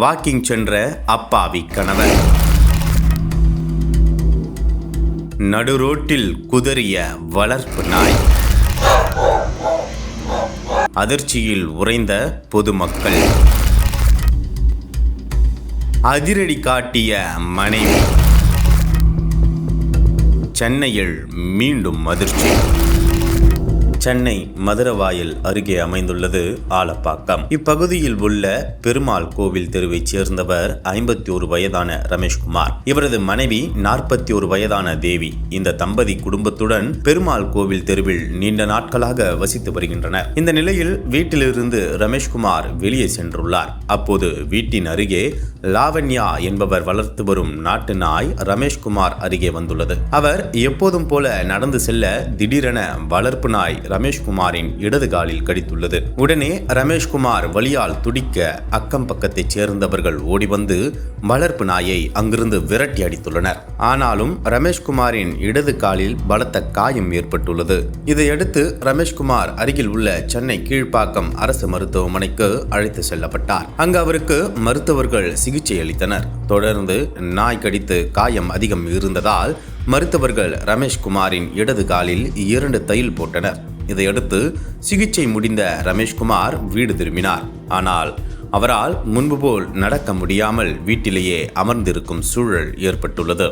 Walking சென்ற அப்பாவி கணவர் நடுரோட்டில் குதறிய வளர்ப்பு நாய். அதிர்ச்சியில் உறைந்த பொதுமக்கள். அதிரடி காட்டிய மனைவி. சென்னையில் மீண்டும் அதிர்ச்சி. சென்னை மதுரவாயல் அருகே அமைந்துள்ளது ஆலப்பாக்கம். இப்பகுதியில் உள்ள பெருமாள் கோவில் தெருவைச் சேர்ந்தவர் ஐம்பத்தி ஒரு வயதான ரமேஷ்குமார். இவரது மனைவி நாற்பத்தி ஒரு வயதான தேவி இந்த தம்பதி குடும்பத்துடன் பெருமாள் கோவில் தெருவில் நீண்ட நாட்களாக வசித்து வருகின்றனர். இந்த நிலையில் வீட்டிலிருந்து ரமேஷ்குமார் வெளியே சென்றுள்ளார். அப்போது வீட்டின் அருகே லாவண்யா என்பவர் வளர்த்து வரும் நாட்டு நாய் ரமேஷ்குமார் அருகே வந்துள்ளது. அவர் எப்போதும் போல நடந்து செல்ல திடீரென வளர்ப்பு நாய் ரமேஷ்குமாரின் இடது காலில் கடித்துள்ளது. உடனே ரமேஷ்குமார் வழியால் துடிக்க அக்கம் பக்கத்தைச் சேர்ந்தவர்கள் ஓடி வந்து வளர்ப்பு நாயை அங்கிருந்து விரட்டி அடித்துள்ளனர். ஆனாலும் ரமேஷ்குமாரின் இடது காலில் பலத்த காயம் ஏற்பட்டுள்ளது. இதையடுத்து ரமேஷ்குமார் அருகில் உள்ள சென்னை கீழ்ப்பாக்கம் அரசு மருத்துவமனைக்கு அழைத்து செல்லப்பட்டார். அங்கு அவருக்கு மருத்துவர்கள் சிகிச்சை அளித்தனர். தொடர்ந்து நாய் கடித்து காயம் அதிகம் இருந்ததால் மருத்துவர்கள் ரமேஷ்குமாரின் இடது காலில் இரண்டு தையல் போட்டனர். இதையடுத்து சிகிச்சை முடிந்த ரமேஷ்குமார் வீடு திரும்பினார். ஆனால் அவரால் முன்பு போல் நடக்க முடியாமல் வீட்டிலேயே அமர்ந்திருக்கும் சூழல் ஏற்பட்டுள்ளது.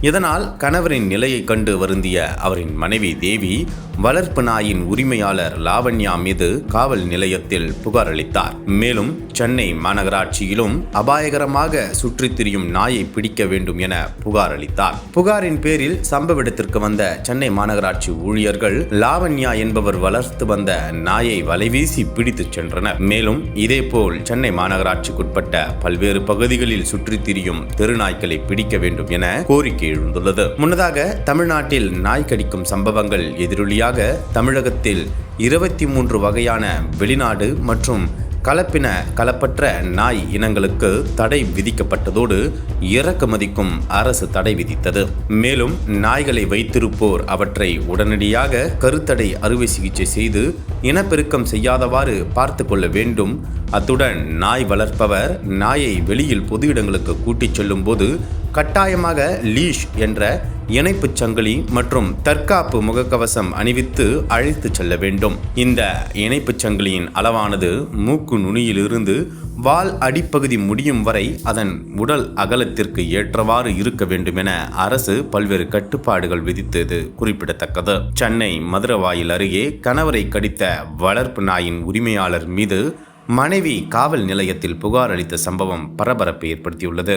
இதனால் கணவரின் நிலையை கண்டு வருந்திய அவரின் மனைவி தேவி வளர்ப்பு நாயின் உரிமையாளர் லாவண்யா மீது காவல் நிலையத்தில் புகார் அளித்தார். மேலும் சென்னை மாநகராட்சியிலும் அபாயகரமாக சுற்றித் திரியும் நாயை பிடிக்க வேண்டும் என புகார் அளித்தார். புகாரின் பேரில் சம்பவ இடத்திற்கு வந்த சென்னை மாநகராட்சி ஊழியர்கள் லாவண்யா என்பவர் வளர்த்து வந்த நாயை வலைவீசி பிடித்துச் சென்றனர். மேலும் இதேபோல் சென்னை மாநகராட்சிக்குட்பட்ட பல்வேறு பகுதிகளில் சுற்றித் திரியும் தெருநாய்களை பிடிக்க வேண்டும் என கோரிக்கை எழுந்துள்ளது முன்னதாக தமிழ்நாட்டில் நாய் கடிக்கும் சம்பவங்கள் எதிரொலியாக தமிழகத்தில் இருபத்தி மூன்று வகையான வெளிநாடு மற்றும் கலப்பின கலப்பற்ற நாய் இனங்களுக்கு தடை விதிக்கப்பட்டதோடு இறக்குமதிக்கும் அரசு தடை விதித்தது. மேலும் நாய்களை வைத்திருப்போர் அவற்றை உடனடியாக கருத்தடை அறுவை சிகிச்சை செய்து இனப்பெருக்கம் செய்யாதவாறு பார்த்து கொள்ள வேண்டும். அத்துடன் நாய் வளர்ப்பவர் நாயை வெளியில் பொது இடங்களுக்கு கூட்டிச் செல்லும் போது கட்டாயமாக லீஷ் என்ற இணைப்புச் சங்கிலி மற்றும் தற்காப்பு முகக்கவசம் அணிவித்து அழைத்துச் செல்ல வேண்டும். இந்த இணைப்புச் சங்கிலியின் அளவானது மூக்கு நுனியிலிருந்து வால் அடிப்பகுதி முடியும் வரை அதன் உடல் அகலத்திற்கு ஏற்றவாறு இருக்க வேண்டும் என அரசு பல்வேறு கட்டுப்பாடுகள் விதித்தது குறிப்பிடத்தக்கது. சென்னை மதுரவாயில் அருகே கணவரை கடித்த வளர்ப்பு நாயின் உரிமையாளர் மீது மனைவி காவல் நிலையத்தில் புகார் அளித்த சம்பவம் பரபரப்பை ஏற்படுத்தியுள்ளது.